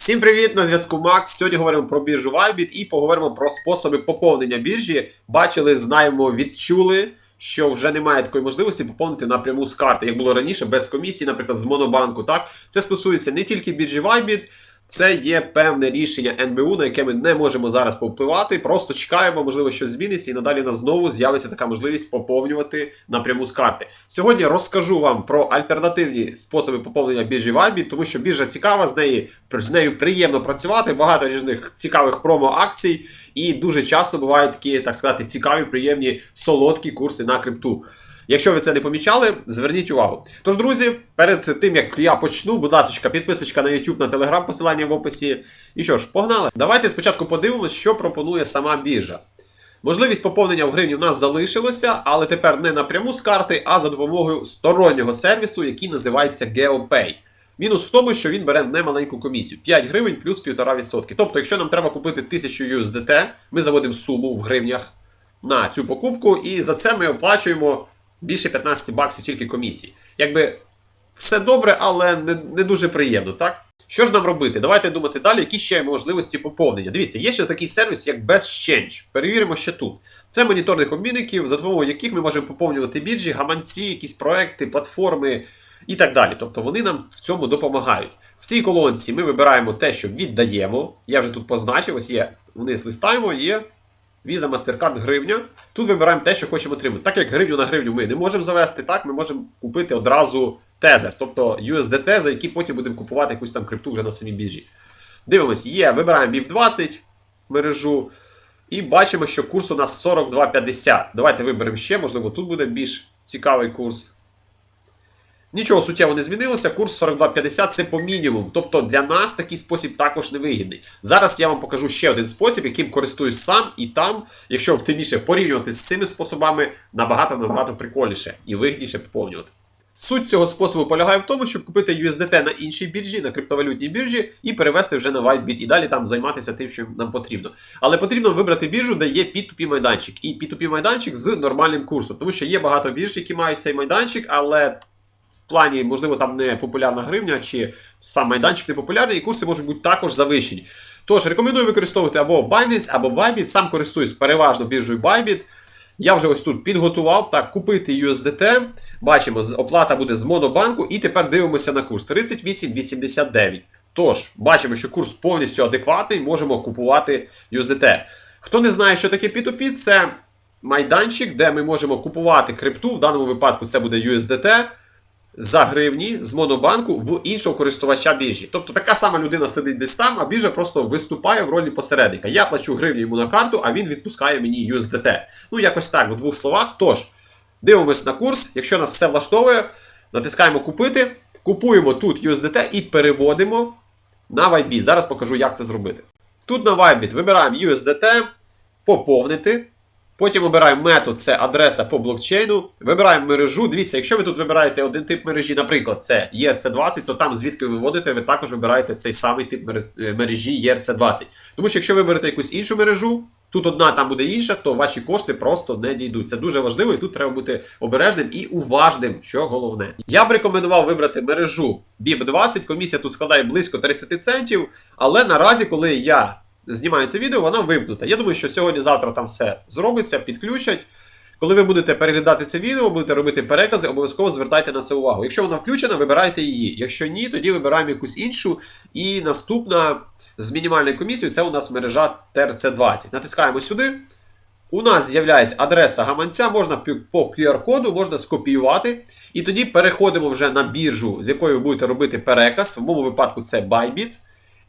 Всім привіт! На зв'язку Макс. Сьогодні говоримо про біржу Вайбіт і поговоримо про способи поповнення біржі. Бачили, знаємо, відчули, що вже немає такої можливості поповнити напряму з карти, як було раніше, без комісії, наприклад, з Монобанку. Так, це стосується не тільки біржі Bybit, це є певне рішення НБУ, на яке ми не можемо зараз повпливати. Просто чекаємо, можливо, щось зміниться, і надалі нас знову з'явиться така можливість поповнювати напряму з карти. Сьогодні розкажу вам про альтернативні способи поповнення біржі Vibe, тому що біржа цікава, з нею, з нею приємно працювати, багато різних цікавих промо-акцій, і дуже часто бувають такі, так сказати, цікаві, приємні солодкі курси на крипту. Якщо ви це не помічали, зверніть увагу. Тож, друзі, перед тим як я почну, будь ласка, підписочка на YouTube, на Telegram, посилання в описі. І що ж, погнали. Давайте спочатку подивимося, що пропонує сама біржа. Можливість поповнення в гривні у нас залишилося, але тепер не напряму з карти, а за допомогою стороннього сервісу, який називається GeoPay. Мінус в тому, що він бере немаленьку комісію 5 гривень плюс 1,5%. Тобто, якщо нам треба купити 1000 USDT, ми заводимо суму в гривнях на цю покупку, і за це ми оплачуємо більше 15 баксів тільки комісії. Якби все добре, але не, не дуже приємно, так? Що ж нам робити? Давайте думати далі, які ще можливості поповнення. Дивіться, є ще такий сервіс, як BestChange. Перевіримо ще тут. Це моніторних обмінників, за допомогою яких ми можемо поповнювати біржі, гаманці, якісь проекти, платформи і так далі. Тобто вони нам в цьому допомагають. В цій колонці ми вибираємо те, що віддаємо. Я вже тут позначив, ось є вниз листаємо, є Visa, MasterCard, гривня. Тут вибираємо те, що хочемо отримати. Так як гривню на гривню ми не можемо завести, так ми можемо купити одразу тезер, тобто USDT, за які потім будемо купувати якусь там крипту вже на самій біржі. Дивимось, є, вибираємо BIP20 мережу. І бачимо, що курс у нас 42,50. Давайте виберемо ще, можливо, тут буде більш цікавий курс. Нічого суттєво не змінилося. Курс 42,50 це по мінімуму. Тобто для нас такий спосіб також не вигідний. Зараз я вам покажу ще один спосіб, яким користуюсь сам, і там, якщо втимніше порівнювати з цими способами, набагато набагато прикольніше і вигідніше поповнювати. Суть цього способу полягає в тому, щоб купити USDT на іншій біржі, на криптовалютній біржі, і перевести вже на WhiteBit, і далі там займатися тим, що нам потрібно. Але потрібно вибрати біржу, де є P2P майданчик. І P2P майданчик з нормальним курсом. Тому що є багато бірж, які мають цей майданчик, але в плані, можливо, там не популярна гривня, чи сам майданчик не популярний, і курси можуть бути також завищені. Тож рекомендую використовувати або Binance, або Bybit. Сам користуюсь переважно біржею Bybit. Я вже ось тут підготував так, купити USDT. Бачимо, оплата буде з Монобанку, і тепер дивимося на курс 38,89. Тож, бачимо, що курс повністю адекватний, можемо купувати USDT. Хто не знає, що таке P2P, це майданчик, де ми можемо купувати крипту. В даному випадку це буде USDT. За гривні з монобанку в іншого користувача біржі. Тобто така сама людина сидить десь там, а біржа просто виступає в ролі посередника. Я плачу гривні йому на карту, а він відпускає мені USDT. Ну, якось так, в двох словах. Тож, дивимось на курс. Якщо нас все влаштовує, натискаємо купити, купуємо тут USDT і переводимо на Vybit. Зараз покажу, як це зробити. Тут на Vybit вибираємо USDT, поповнити. Потім обираємо метод, це адреса по блокчейну. Вибираємо мережу. Дивіться, якщо ви тут вибираєте один тип мережі, наприклад, це ERC20, то там, звідки ви вводите, ви також вибираєте цей самий тип мережі ERC20. Тому що якщо ви виберете якусь іншу мережу, тут одна, там буде інша, то ваші кошти просто не дійдуть. Це дуже важливо, і тут треба бути обережним і уважним, що головне. Я б рекомендував вибрати мережу BIP20. Комісія тут складає близько 30 центів. Але наразі, коли я знімаю це відео, вона вимкнута. Я думаю, що сьогодні-завтра там все зробиться, підключать. Коли ви будете переглядати це відео, будете робити перекази, обов'язково звертайте на це увагу. Якщо вона включена, вибирайте її. Якщо ні, тоді вибираємо якусь іншу. І наступна з мінімальною комісією це у нас мережа TRC20. Натискаємо сюди. У нас з'являється адреса гаманця, можна по QR-коду, можна скопіювати. І тоді переходимо вже на біржу, з якої ви будете робити переказ. В моєму випадку це Bybit.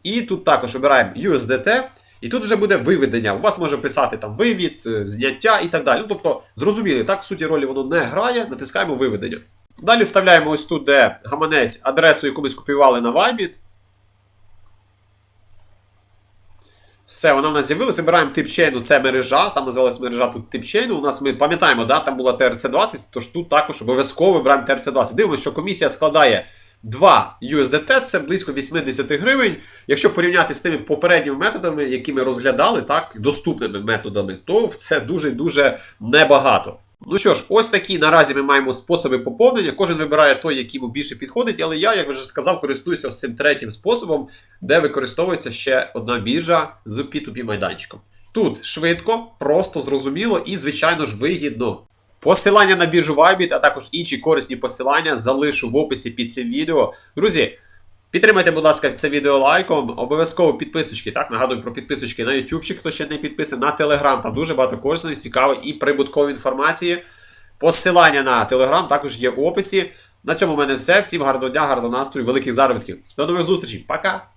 І тут також вибираємо USDT, і тут вже буде виведення. У вас може писати там вивід, зняття і так далі. Ну, тобто, зрозуміли, так в суті ролі воно не грає, натискаємо виведення. Далі вставляємо ось тут, де гаманець, адресу, яку ми скопіювали на Vybit. Все, вона в нас з'явилася. Вибираємо тип чейну, це мережа. Там називалась мережа тут тип чейну. У нас ми пам'ятаємо, да, там була TRC20, тож тут також обов'язково вибираємо TRC20. Дивимося, що комісія складає 2 USDT це близько 80 гривень. Якщо порівняти з тими попередніми методами, які ми розглядали, так, доступними методами, то це дуже-дуже небагато. Ну що ж, ось такі наразі ми маємо способи поповнення. Кожен вибирає той, який йому більше підходить, але я, як вже сказав, користуюся цим третім способом, де використовується ще одна біржа з P2P майданчиком. Тут швидко, просто зрозуміло і, звичайно ж, вигідно. Посилання на біржу Vybit, а також інші корисні посилання залишу в описі під цим відео. Друзі, підтримайте, будь ласка, це відео лайком. Обов'язково підписочки. Так, нагадую про підписочки на YouTube, хто ще не підписаний, на Telegram. Там дуже багато корисної, цікавої і прибуткової інформації. Посилання на Telegram також є в описі. На цьому в мене все. Всім гарного дня, гарного настрою, великих заробітків. До нових зустрічей. Пока!